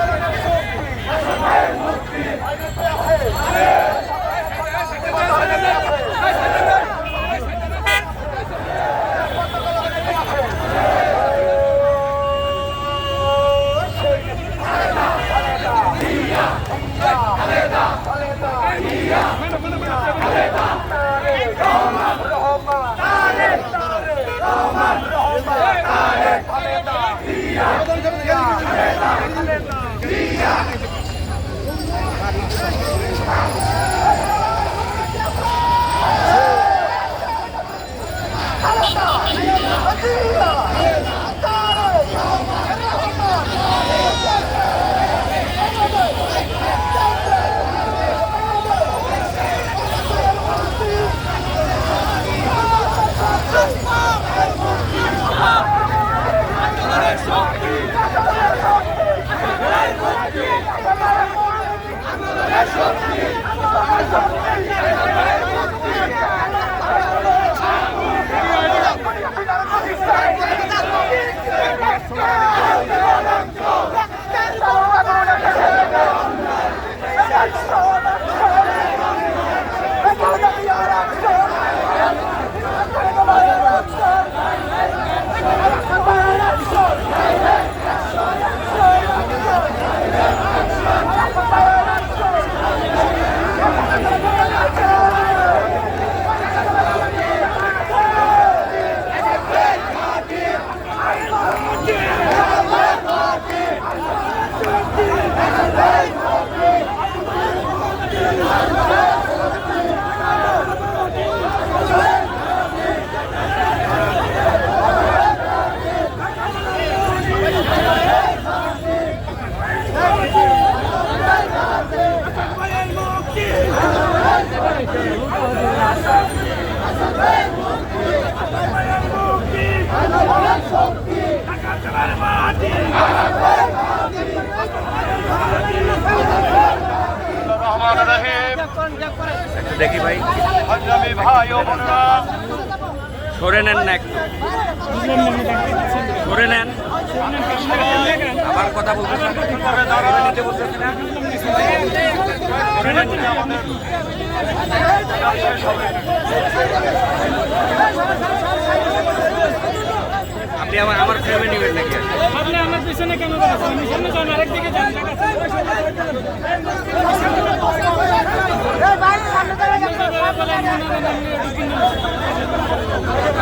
রহমান 是吧？দেখি ভাই। সরে নেন না একটু। সরে নেন। আবার কথা বলতে নিতে আপনি আমার আমার ফ্রেমে নেবেন নাকি? আপনি আমার পিছনে কেন দাঁড়াচ্ছেন আমি সামনে যান আরেক যান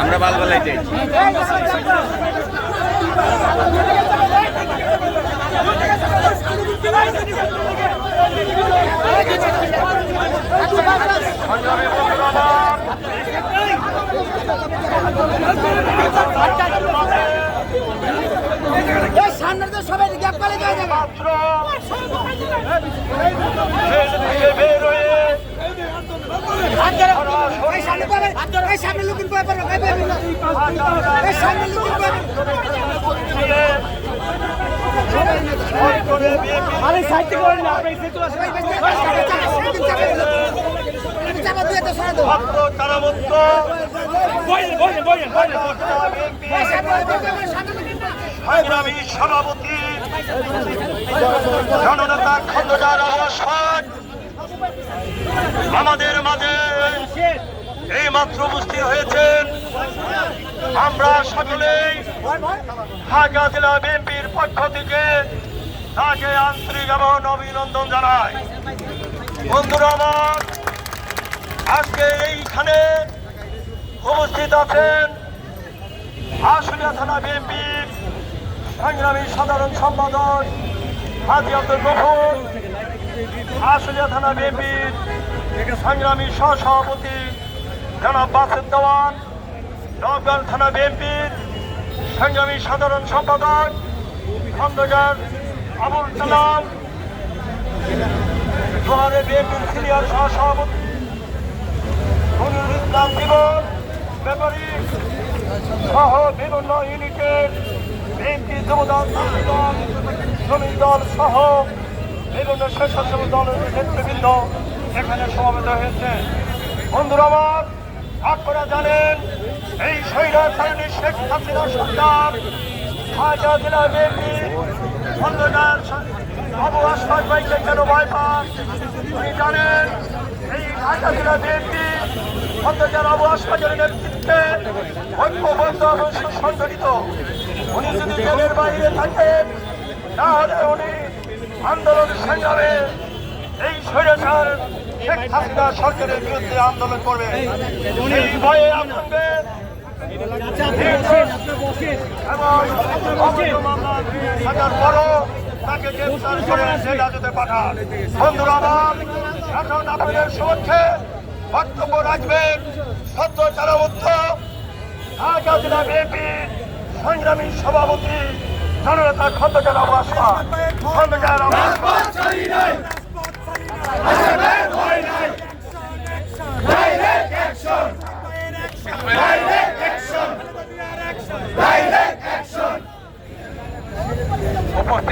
আমরা বালবালাই যাই আমার সামনে তো সবাই গ্যাপ করে এই সামনে লুকিং করে সামনে লুকিং করে সভাপতি আমাদের মাঝে এই মাত্র উপস্থিত হয়েছেন আমরা সকলেই ঢাকা জেলা বিএনপির পক্ষ থেকে তাকে আন্তরিক এবং অভিনন্দন জানাই। বন্ধুরা আমার, আজকে এইখানে উপস্থিত আছেন আশুলিয়া থানা বিএনপির সংগ্রামী সাধারণ সম্পাদক হাজি আব্দুল গফুর, আশুলিয়া থানা বিএনপির সংগ্রামী সহসভাপতি জনাব বাসেদ দেওয়ান নবগাল থানা বিএনপির সংগ্রামী সাধারণ সম্পাদক খন্দকার আবুল কালাম দোহারে বিএনপির সিনিয়র সহসভাপতি মনিরুল ইসলাম জীবন ব্যাপারী সহ বিভিন্ন ইউনিটের বিএনপি যুবদল দল শ্রমিক দল সহ বিভিন্ন স্বেচ্ছাসেবক দলের নেতৃবৃন্দ এখানে সমাবেত হয়েছে। বন্ধুরা আমার, আপনারা জানেন, এই স্বৈরাচারণী শেখ হাসিনা সরকার ঢাকা জেলা বিএনপি খন্দকার আবু আশফাক ভাইকে কেন ভয় উনি জানেন এই ঢাকা জেলা বিএনপি অত্যাচার আবু আশফাকের নেতৃত্বে ঐক্যবদ্ধ এবং সুসংগঠিত উনি যদি জেলের বাইরে থাকেন, তাহলে উনি আন্দোলন সংগ্রামে এই স্বৈরাচার শেখ হাসিনা সরকারের বিরুদ্ধে আন্দোলন করবে। এই ভয়ে মামলা থাকার পরও তাকে গ্রেফতার করে হাজতে পাঠান বন্ধুরা আমার এখন আপনাদের সমক্ষে বক্তব্য রাখবেন সত্য চারাবদ্ধ ঢাকা জেলা বিএনপি সংগ্রামী সভাপতি জননেতা খন্দকার আবাস খন্দকার আবাস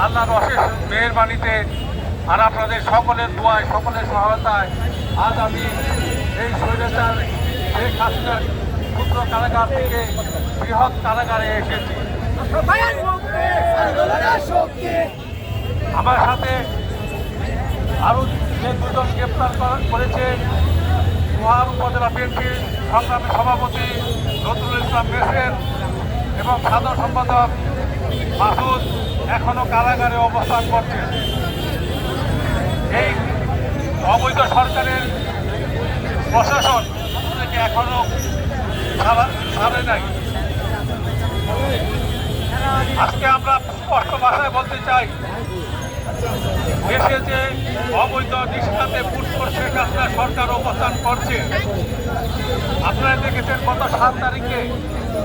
আল্লাহর অশেষ মেহরবানিতে আর আপনাদের সকলের দোয়ায়, সকলের সহায়তায় আজ আমি এই স্বৈরাচার শেখ হাসিনার ক্ষুদ্র কারাগার থেকে বৃহৎ কারাগারে এসেছি। আমার সাথে আরও যে দুজন গ্রেপ্তার করেছে, মহান উপজেলা বিএনপির সংগ্রামী সভাপতি নজরুল ইসলাম মেসেন এবং সাধারণ সম্পাদক মাসুদ এখনও কারাগারে অবস্থান করছেন এই অবৈধ সরকারের প্রশাসন এখনও ছাড়া- নাই। আজকে আমরা স্পষ্ট ভাষায় বলতে চাই, দেশে যে অবৈধ নিষ্ঠাতে ভোট করছে কাছনা সরকার অবস্থান করছে, আপনারা দেখেছেন গত সাত তারিখে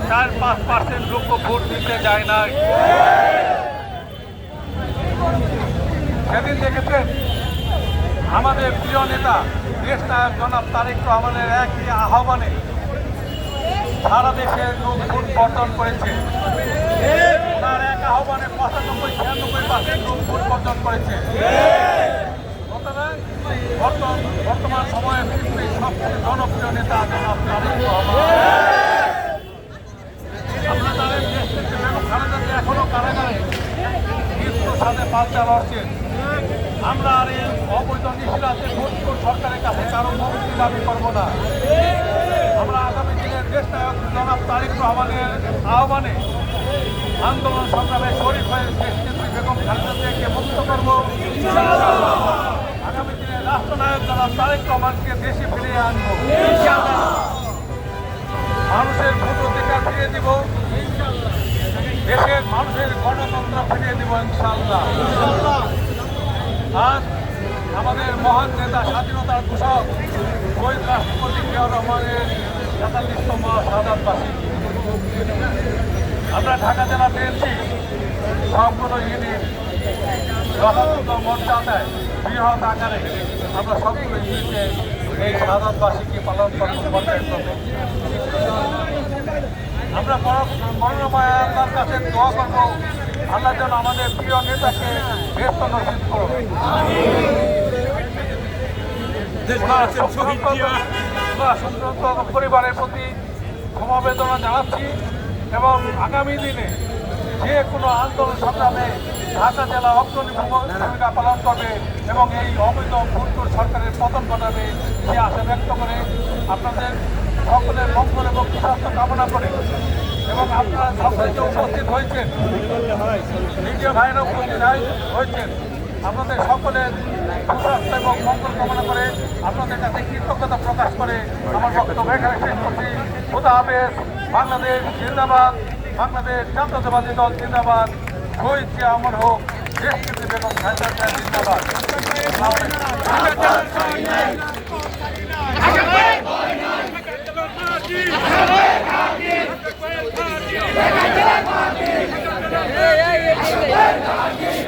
চার পাঁচ পার্সেন্ট লোক ভোট দিতে যায় নাই। সেদিন দেখেছেন? আমাদের প্রিয় নেতা, দেশ নায়ক জনাব তারেক রহমানের একই আহ্বানে সারা দেশে লোক ভোট বর্জন করেছে ওনার এক আহ্বানে পঁচানব্বই, ছিয়ানব্বই পার্সেন্ট লোক ভোট বর্জন করেছে বর্তমান সময়ে পৃথিবীর সবচেয়ে জনপ্রিয় নেতা জনাব তারেক রহমান। আপনারা জানেন, দেশ থেকে এখনও কারাগারে। মৃত্যুর সাথে বাচ্চা লড়ছেন আমরা আর এই অবৈধ নিশিরাতে ভোটপুর সরকারের কাছে কারও মুক্তি দাবি করব না। আমরা আগামী দিনের দেশ নায়ক জনাব তারেক রহমানের আহ্বানে আন্দোলন সংগ্রামে শরীর হয়ে দেশ নেত্রী বেগম খালেদা জিয়াকে মুক্ত করব। আগামী দিনে রাষ্ট্রনায়ক জনাব তারেক রহমানকে দেশে ফিরিয়ে আনব। মানুষের ভোট অধিকার ফিরিয়ে দিব। দেশের মানুষের গণতন্ত্র ফিরিয়ে দিব ইনশাল্লাহ আজ আমাদের মহান নেতা, স্বাধীনতার ঘোষক শহীদ রাষ্ট্রপতি জিয়াউর রহমানের সাতাল্লিশতম বাসী আমরা ঢাকা জেলা পেয়েছি সবগুলো ইউনিট যথাযথ মর্যাদায় বৃহৎ আকারে আমরা সবগুলো ইউনিটে এই সাধারণবাসীকে পালন করতে পর্যায়ক্রমে আমরা করুণাময় আল্লাহর কাছে দোয়া করব। আল্লাহ যেন আমাদের প্রিয় নেতাকে ব্যস্ত নসিব পরিবারের প্রতি সমবেদনা জানাচ্ছি এবং আগামী দিনে যে কোনো আন্দোলন সংগ্রামে ঢাকা জেলা অগ্রণী ভূমিকা পালন করবে এবং এই অবৈধ ভুলপুর সরকারের পতন ঘটাবে সে আশা ব্যক্ত করে আপনাদের সকলের মঙ্গল এবং সুস্বাস্থ্য কামনা করে। এবং আপনারা সকলে যে উপস্থিত হয়েছেন। মিডিয়া ভাইরা উপস্থিত হয়েছেন। আপনাদের সকলের সুস্বাস্থ্য এবং মঙ্গল কামনা করে আপনাদের কাছে কৃতজ্ঞতা প্রকাশ করে আমার বক্তব্য এখানে শেষ করছি। খোদা হাফেজ। বাংলাদেশ জিন্দাবাদ। বাংলাদেশ জাতীয়তাবাদী দল জিন্দাবাদ। শহীদ জিয়া অমর হোক। দেশ জিয়া জিন্দাবাদ। 예, 예, 예, 예.